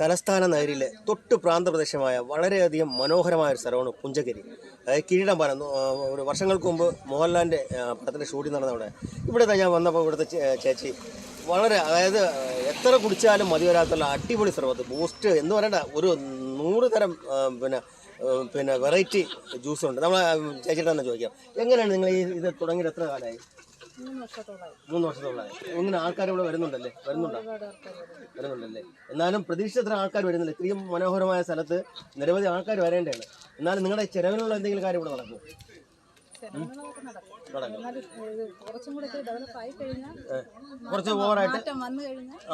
തലസ്ഥാന നഗരിയിലെ തൊട്ട് പ്രാന്തപ്രദേശമായ വളരെയധികം മനോഹരമായ ഒരു സ്ഥലമാണ് പുഞ്ചഗിരി. അതായത് കിരീടം പാലം ഒരു വർഷങ്ങൾക്ക് മുമ്പ് മോഹൻലാലിന്റെ പടത്തിന്റെ ഷൂട്ടിംഗ് നടന്ന അവിടെ. ഇവിടെ ഞാൻ വന്നപ്പോൾ ഇവിടുത്തെ ചേച്ചി വളരെ അതായത് എത്ര കുടിച്ചാലും മതി വരാത്തുള്ള അടിപൊളി സർബത്ത് ബൂസ്റ്റ് എന്ന് പറയണ്ട ഒരു നൂറ് തരം പിന്നെ പിന്നെ വെറൈറ്റി ജ്യൂസുണ്ട് നമ്മൾ ചേച്ചിയുടെ തന്നെ ചോദിക്കാം. എങ്ങനെയാണ് നിങ്ങൾ ഈ ഇത് തുടങ്ങിയിട്ട് എത്ര കാലമായി? മൂന്ന് വർഷത്തോളമായി. ഇങ്ങനെ ആൾക്കാർ ഇവിടെ വരുന്നുണ്ടല്ലേ? വരുന്നുണ്ടോ. വരുന്നുണ്ടല്ലേ? എന്നാലും പ്രതീക്ഷിച്ചത്ര ആൾക്കാർ വരുന്നില്ല. ഇത്രയും മനോഹരമായ സ്ഥലത്ത് നിരവധി ആൾക്കാർ വരേണ്ടതാണ്. എന്നാലും നിങ്ങളുടെ ചെലവിനുള്ള എന്തെങ്കിലും കാര്യം ഇവിടെ നടക്കും കുറച്ചും ഓവറായിട്ട്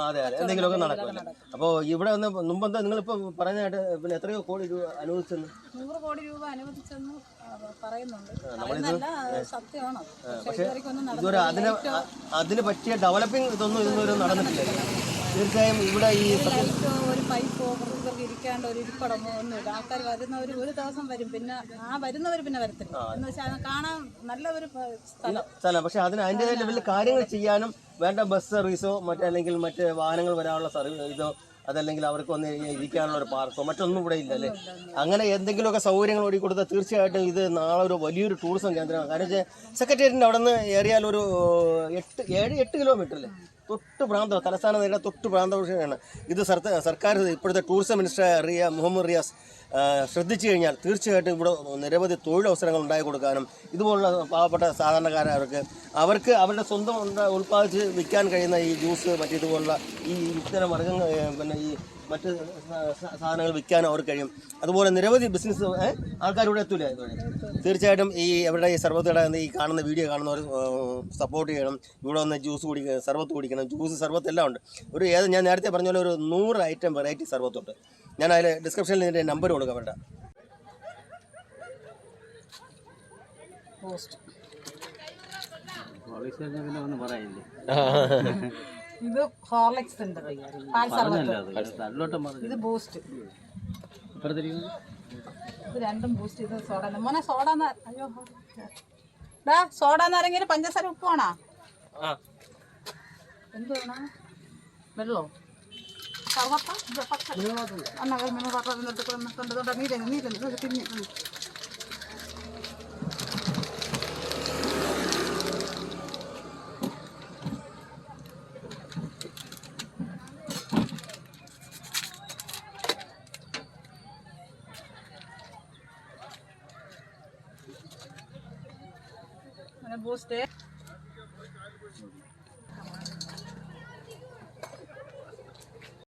അതെ അതെ. എന്തെങ്കിലുമൊക്കെ നടക്കുമല്ലേ അപ്പോൾ ഇവിടെ വന്ന് മുമ്പെന്താ നിങ്ങളിപ്പോൾ പറഞ്ഞായിട്ട് പിന്നെ എത്രയോ കോടി രൂപ അനുവദിച്ചെന്ന് നൂറ് കോടി രൂപ അനുവദിച്ചെന്ന് പറയുന്നുണ്ട്. പക്ഷേ ഇതുവരെ അതിന് പറ്റിയ ഡെവലപ്പിംഗ് ഇതൊന്നും ഇതുവരെ നടന്നിട്ടില്ല. തീർച്ചയായും ഇവിടെ ഈ ഒരു പൈപ്പോ ഇവർക്ക് ഇരിക്കാണ്ട് ഒരു ഇരിപ്പടമോ ഒന്നുമില്ല ആൾക്കാർ വരുന്നവർ ഒരു ദിവസം വരും. പിന്നെ ആ വരുന്നവർ പിന്നെ വരത്തില്ല. എന്ന് വെച്ചാൽ കാണാൻ നല്ല ഒരു സ്ഥലം. സ്ഥലം. പക്ഷെ അതിന് അതിന്റെതായ ലെവലിൽ കാര്യങ്ങൾ ചെയ്യാനും വേണ്ട ബസ് സർവീസോ മറ്റല്ലെങ്കിൽ മറ്റ് വാഹനങ്ങൾ വരാനുള്ള സർവീസോ ഇതോ അതല്ലെങ്കിൽ അവർക്ക് ഒന്ന് ഇരിക്കാനുള്ള ഒരു പാർക്കോ മറ്റൊന്നും ഇവിടെ ഇല്ല അല്ലേ? അങ്ങനെ എന്തെങ്കിലുമൊക്കെ സൗകര്യങ്ങൾ ഓടി കൊടുത്താൽ തീർച്ചയായിട്ടും ഇത് നാളെ ഒരു വലിയൊരു ടൂറിസം കേന്ദ്രമാണ്. കാരണം വെച്ചാൽ സെക്രട്ടേറിയറ്റിന്റെ അവിടെ നിന്ന് ഏറിയാൽ ഒരു എട്ട് ഏഴ് എട്ട് കിലോമീറ്റർ അല്ലേ? തൊട്ട് പ്രാന്തം തലസ്ഥാന നഗര തൊട്ട് പ്രാന്ത വിഷയമാണ് ഇത് സർക്കാർ ഇപ്പോഴത്തെ ടൂറിസം മിനിസ്റ്റർ റിയ മുഹമ്മദ് റിയാസ് ശ്രദ്ധിച്ചു കഴിഞ്ഞാൽ തീർച്ചയായിട്ടും ഇവിടെ നിരവധി തൊഴിലവസരങ്ങൾ ഉണ്ടായി കൊടുക്കാനും ഇതുപോലുള്ള പാവപ്പെട്ട സാധാരണക്കാരവർക്ക് അവർക്ക് അവരുടെ സ്വന്തം ഉൽപ്പാദിച്ച് വിൽക്കാൻ കഴിയുന്ന ഈ ജ്യൂസ് മറ്റേ ഇതുപോലുള്ള ഈ ഇത്തരം വർഗങ്ങൾ പിന്നെ ഈ മറ്റ് സാധനങ്ങൾ വിൽക്കാനും അവർക്ക് കഴിയും. അതുപോലെ നിരവധി ബിസിനസ് ആൾക്കാർ ഇവിടെ എത്തൂല തീർച്ചയായിട്ടും ഈ അവരുടെ ഈ സർവത്തുടെ ഈ കാണുന്ന വീഡിയോ കാണുന്നവർ സപ്പോർട്ട് ചെയ്യണം. ഇവിടെ വന്ന് ജ്യൂസ് കുടിക്കുക സർവത്ത് കുടിക്കണം. ജ്യൂസ് സർവത്ത് എല്ലാം ഉണ്ട്. ഒരു ഏത് ഞാൻ നേരത്തെ പറഞ്ഞ പോലെ ഒരു നൂറ് ഐറ്റം വെറൈറ്റി സർവത്തുണ്ട്. ഞാൻ അതിൽ ഡിസ്ക്രിപ്ഷനിൽ ഇതിന്റെ നമ്പർ കൊടുക്കാം അവരുടെ പോസ്റ്റ് പിന്നെ ഒന്നും പറയില്ലേ? ഇത് ഹോർലിക്സ് ഉണ്ട് പാൽ സർവത്ത്. ഇത് ബൂസ്റ്റ് ഇത് രണ്ടും ബൂസ്റ്റ് ഇത് സോഡ മോനെ സോഡ അയ്യോ. ഡാ സോഡ നാരങ്ങയിൽ പഞ്ചസാര ഉപ്പ് വേണോ? എന്ത് വേണം? വെള്ളോ? സർവത്ത? എന്നാ മിനു പാത്രം എന്നിട്ട് കൊണ്ട് കൊണ്ട് കൊണ്ട് നീല É você.